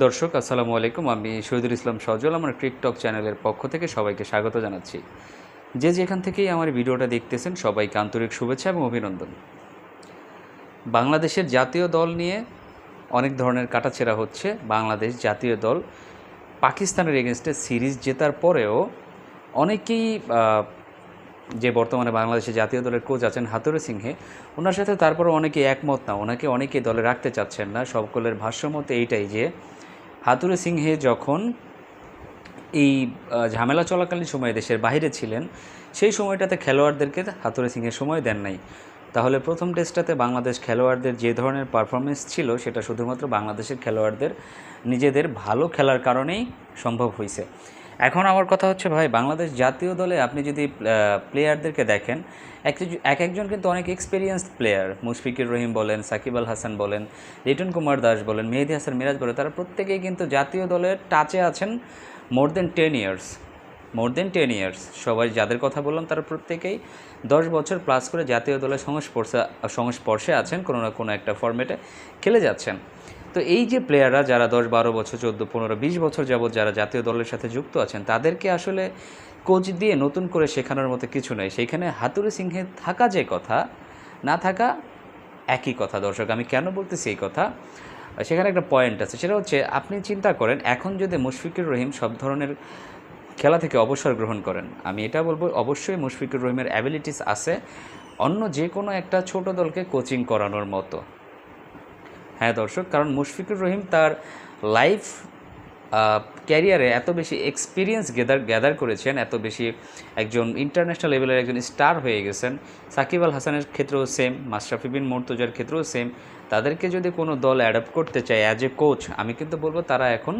দর্শক, আসসালামু আলাইকুম। আমি শহীদুল ইসলাম সজল, আমার ক্রিকটক চ্যানেলের পক্ষ থেকে সবাইকে স্বাগত জানাচ্ছি। যে যেখান থেকেই আমার ভিডিওটা দেখতেছেন, সবাইকে আন্তরিক শুভেচ্ছা এবং অভিনন্দন। বাংলাদেশের জাতীয় দল নিয়ে অনেক ধরনের কাটাছেড়া হচ্ছে। বাংলাদেশ জাতীয় দল পাকিস্তানের এগেনস্টে সিরিজ জেতার পরেও অনেকেই যে বর্তমানে বাংলাদেশের জাতীয় দলের কোচ আছেন হাতুরে সিংহে, ওনার সাথে তারপরে অনেকে একমত না, ওনাকে অনেকে দলে রাখতে চাচ্ছেন না সকলের ভাষ্যমত এইটাই যে হাতুরে সিংহে যখন এই ঝামেলা চলাকালীন সময়ে দেশের বাইরে ছিলেন, সেই সময়টাতে খেলোয়াড়দেরকে হাতুরে সিংহে সময় দেন নাই। তাহলে প্রথম টেস্টটাতে বাংলাদেশ খেলোয়াড়দের যে ধরনের পারফরমেন্স ছিল, সেটা শুধুমাত্র বাংলাদেশের খেলোয়াড়দের, নিজেদের ভালো খেলার কারণেই সম্ভব হয়েছে এখন আমার কথা হচ্ছে ভাই, বাংলাদেশ জাতীয় দলে আপনি যদি প্লেয়ারদেরকে দেখেন, এক এক একজন কিন্তু অনেক এক্সপিরিয়েন্সড প্লেয়ার মুশফিকুর রহিম বলেন, সাকিব আল হাসান বলেন লিটন কুমার দাস বলেন, মেহেদি হাসান মিরাজ বলেন, তারা প্রত্যেকেই কিন্তু জাতীয় দলের টাচে আছেন more than ten years more than ten years সবাই যাদের কথা বললাম, তারা প্রত্যেকেই দশ বছর প্লাস করে জাতীয় দলের সংস্পর্শে সংস্পর্শে আছেন, কোনো না কোনো একটা ফর্মেটে খেলে যাচ্ছেন। তো এই যে প্লেয়াররা যারা দশ, বারো বছর, চোদ্দ, পনেরো, বিশ বছর যাবৎ যারা জাতীয় দলের সাথে যুক্ত আছেন, তাদেরকে আসলে কোচ দিয়ে নতুন করে শেখানোর মতো কিছু নেই। সেইখানে হাতুরে সিংহে থাকা যে কথা, না থাকা একই কথা দর্শক, আমি কেন বলতেছি এই কথা? সেখানে একটা পয়েন্ট আছে, সেটা হচ্ছে আপনি চিন্তা করেন, এখন যদি মুশফিকুর রহিম সব ধরনের খেলা থেকে অবসর গ্রহণ করেন, আমি এটা বলব, অবশ্যই মুশফিকুর রহিমের অ্যাবিলিটিস আছে, অন্য যে কোনো একটা ছোট দলকে কোচিং করানোর মতো। হ্যাঁ দর্শক, কারণ মুশফিকুর রহিম তার লাইফ ক্যারিয়ারে এত বেশি এক্সপিরিয়েন্স গেদার গ্যাদার করেছেন, এত বেশি একজন ইন্টারন্যাশনাল লেভেলের একজন স্টার হয়ে গেছেন। সাকিব আল হাসানের ক্ষেত্রেও সেম মাশরাফি বিন মর্তুজার ক্ষেত্রেও সেম তাদেরকে যদি কোনো দল অ্যাডাপ্ট করতে চায় অ্যাজ এ কোচ আমি কিন্তু বলব তারা এখন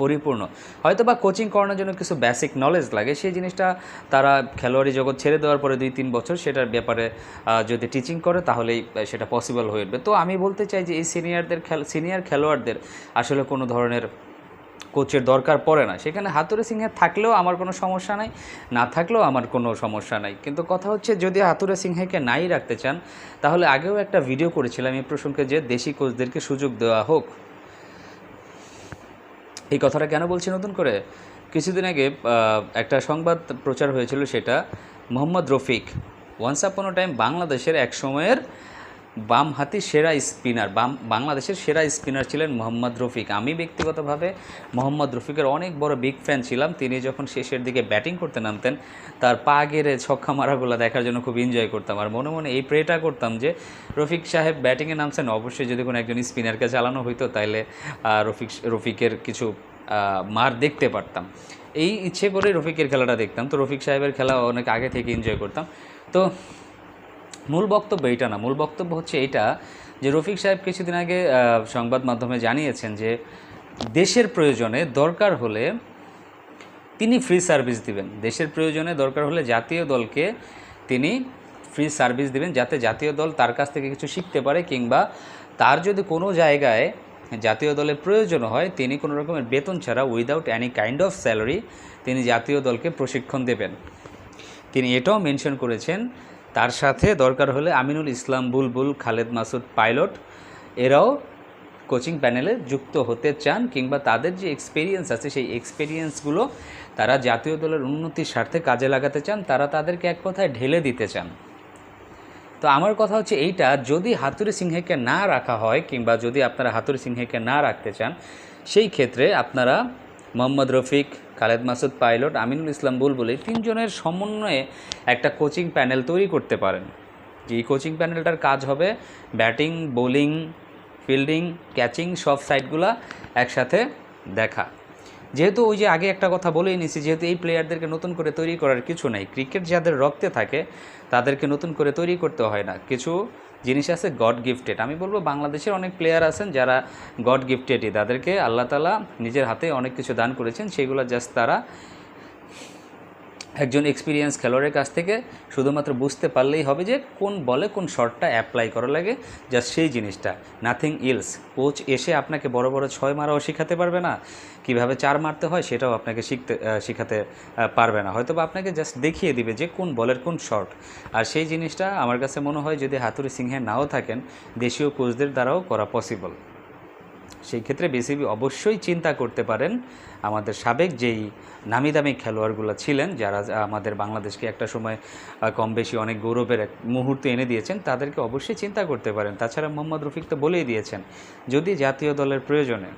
পরিপূর্ণ। হয়তো বা কোচিং করানোর জন্য কিছু বেসিক নলেজ লাগে, সেই জিনিসটা তারা খেলোয়াড়ি জগৎ ছেড়ে দেওয়ার পরে দুই, তিন বছর সেটার ব্যাপারে যদি টিচিং করে তাহলেই সেটা পসিবল হয়ে উঠবে। তো আমি বলতে চাই যে এই সিনিয়রদের সিনিয়র খেলোয়াড়দের আসলে কোনো ধরনের কোচের দরকার পড়ে না। সেখানে হাতুরে সিংহে থাকলেও আমার কোনো সমস্যা নাই, না থাকলেও আমার কোনো সমস্যা নাই। কিন্তু কথা হচ্ছে যদি হাতুরে সিংহেকে নাই রাখতে চান, তাহলে আগেও একটা ভিডিও করেছিলাম এই প্রসঙ্গে যে দেশি কোচদেরকে সুযোগ দেওয়া হোক। এই কথাটা কেন বলছি নতুন করে? কিছুদিন আগে একটা সংবাদ প্রচার হয়েছিল সেটা, Mohammad Rafique once upon time বাংলাদেশের এক সময়ের বাম হাতি সেরা স্পিনার, বাম, বাংলাদেশের সেরা স্পিনার ছিলেন মোহাম্মদ রফিক। আমি ব্যক্তিগতভাবে মোহাম্মদ রফিকের অনেক বড় বিগ ফ্যান ছিলাম। তিনি যখন শেষের দিকে ব্যাটিং করতে নামতেন, তার পা গেড়ে ছক্কা মারাগুলো দেখার জন্য খুব এনজয় করতাম। আর মনে মনে এই প্রেটা করতাম যে, রফিক সাহেব ব্যাটিংয়ে নামছেন, অবশ্যই যদি কোনো একজন স্পিনারকে চালানো হইতো, তাইলে রফিক, রফিকের কিছু মার দেখতে পারতাম। এই ইচ্ছে করে রফিকের খেলাটা দেখতাম। তো রফিক সাহেবের খেলা অনেক আগে থেকে এনজয় করতাম। তো মূল বক্তব্য এইটা না, মূল বক্তব্য হচ্ছে এইটা যে রফিক সাহেব কিছুদিন আগে সংবাদ মাধ্যমে জানিয়েছেন যে দেশের প্রয়োজনে দরকার হলে তিনি ফ্রি সার্ভিস দিবেন। দেশের প্রয়োজনে দরকার হলে জাতীয় দলকে তিনি ফ্রি সার্ভিস দিবেন যাতে জাতীয় দল তার কাছ থেকে কিছু শিখতে পারে কিংবা তার যদি কোনো জায়গায় জাতীয় দলের প্রয়োজন হয়, তিনি কোনো রকমের বেতন ছাড়া without any kind of salary তিনি জাতীয় দলকে প্রশিক্ষণ দেবেন। তিনি এটাও মেনশন করেছেন তার সাথে দরকার হলে আমিনুল ইসলাম বুলবুল, খালেদ মাসুদ পাইলট, এরাও কোচিং প্যানেলে যুক্ত হতে চান কিংবা তাদের যে এক্সপিরিয়েন্স আছে, সেই এক্সপিরিয়েন্সগুলো তারা জাতীয় দলের উন্নতির স্বার্থে কাজে লাগাতে চান, তারা তাদেরকে এক কথায় ঢেলে দিতে চান। তো আমার কথা হচ্ছে এইটা, যদি হাতুরি সিংহেকে না রাখা হয় কিংবা যদি আপনারা হাতুরি সিংহেকে না রাখতে চান, সেই ক্ষেত্রে আপনারা মোহাম্মদ রফিক, খালেদ মাসুদ পাইলট, আমিনুল ইসলাম বুলবুল এই তিনজনের সমন্বয়ে একটা কোচিং প্যানেল তৈরি করতে পারেন। যে এই কোচিং প্যানেলটার কাজ হবে ব্যাটিং, বোলিং, ফিল্ডিং, ক্যাচিং, সব সাইডগুলা একসাথে দেখা। যেহেতু ওই যে আগে একটা কথা বলেই নিছি, যেহেতু এই প্লেয়ারদেরকে নতুন করে তৈরি করার কিছু নাই ক্রিকেট যাদের রক্তে থাকে, তাদেরকে নতুন করে তৈরি করতে হয় না। কিছু জিনিস আছে গড গিফটেড আমি বলব বাংলাদেশের অনেক প্লেয়ার আছেন যারা গড গিফটেডই তাদেরকে আল্লাহ তালা নিজের হাতে অনেক কিছু দান করেছেন, সেগুলো জাস্ট তারা একজন এক্সপিরিয়েন্স খেলোয়াড়ের কাছ থেকে শুধুমাত্র বুঝতে পারলেই হবে যে কোন বলে কোন শটটা অ্যাপ্লাই করা লাগে। জাস্ট সেই জিনিসটা। নাথিং ইলস কোচ এসে আপনাকে বড় বড় ছয় মারাও শেখাতে পারবে না। কীভাবে চার মারতে হয় সেটাও আপনাকে শিখতে শেখাতে পারবে না। হয়তো বা আপনাকে জাস্ট দেখিয়ে দিবে যে কোন বলের কোন শট আর সেই জিনিসটা আমার কাছে মনে হয় যদি হাতুরি সিংহে নাও থাকেন, দেশীয় কোচদের দ্বারাও করা পসিবল সেই ক্ষেত্রে বিসিবি অবশ্যই চিন্তা করতে পারেন। আমাদের সাবেক যেই নামি দামি খেলোয়াড়গুলো ছিলেন, যারা আমাদের বাংলাদেশকে একটা সময় কম বেশি অনেক গৌরবের এক মুহূর্ত এনে দিয়েছেন, তাদেরকে অবশ্যই চিন্তা করতে পারেন। তাছাড়া মোহাম্মদ রফিক তো বলেই দিয়েছেন, যদি জাতীয় দলের প্রয়োজনে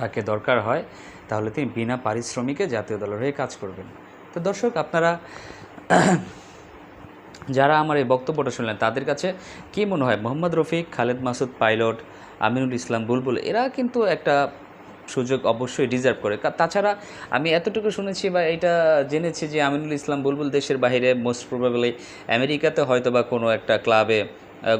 তাকে দরকার হয়, তাহলে তিনি বিনা পারিশ্রমিকে জাতীয় দলের হয়ে কাজ করবেন। তো দর্শক, আপনারা যারা আমার এই বক্তব্যটা শুনলেন, তাদের কাছে কি মনে হয়? মোহাম্মদ রফিক, খালেদ মাসুদ, পাইলট আমিনুল ইসলাম বুলবুল, এরা কিন্তু একটা সুযোগ অবশ্যই ডিজার্ভ করে। তাছাড়া আমি এতটুকু শুনেছি বা এটা জেনেছি যে আমিনুল ইসলাম বুলবুল দেশের বাইরে মোস্ট প্রবাবলি আমেরিকাতে হয়তো বা কোনো একটা ক্লাবে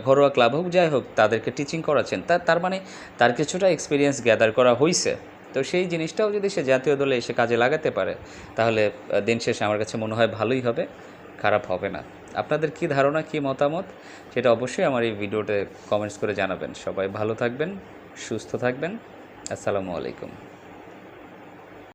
ঘরোয়া ক্লাব হোক, যাই হোক, তাদেরকে টিচিং করাচ্ছেন। তা তার মানে তার কিছুটা এক্সপিরিয়েন্স গ্যাদার করা হয়েছে তো সেই জিনিসটাও যদি সে জাতীয় দলে এসে কাজে লাগাতে পারে, তাহলে দিন শেষে আমার কাছে মনে হয় ভালোই হবে, খারাপ হবে না। আপনাদের কি ধারণা, কি মতামত? সেটা অবশ্যই আমার এই ভিডিওতে কমেন্টস করে জানাবেন। সবাই ভালো থাকবেন, সুস্থ থাকবেন। আসসালামু আলাইকুম।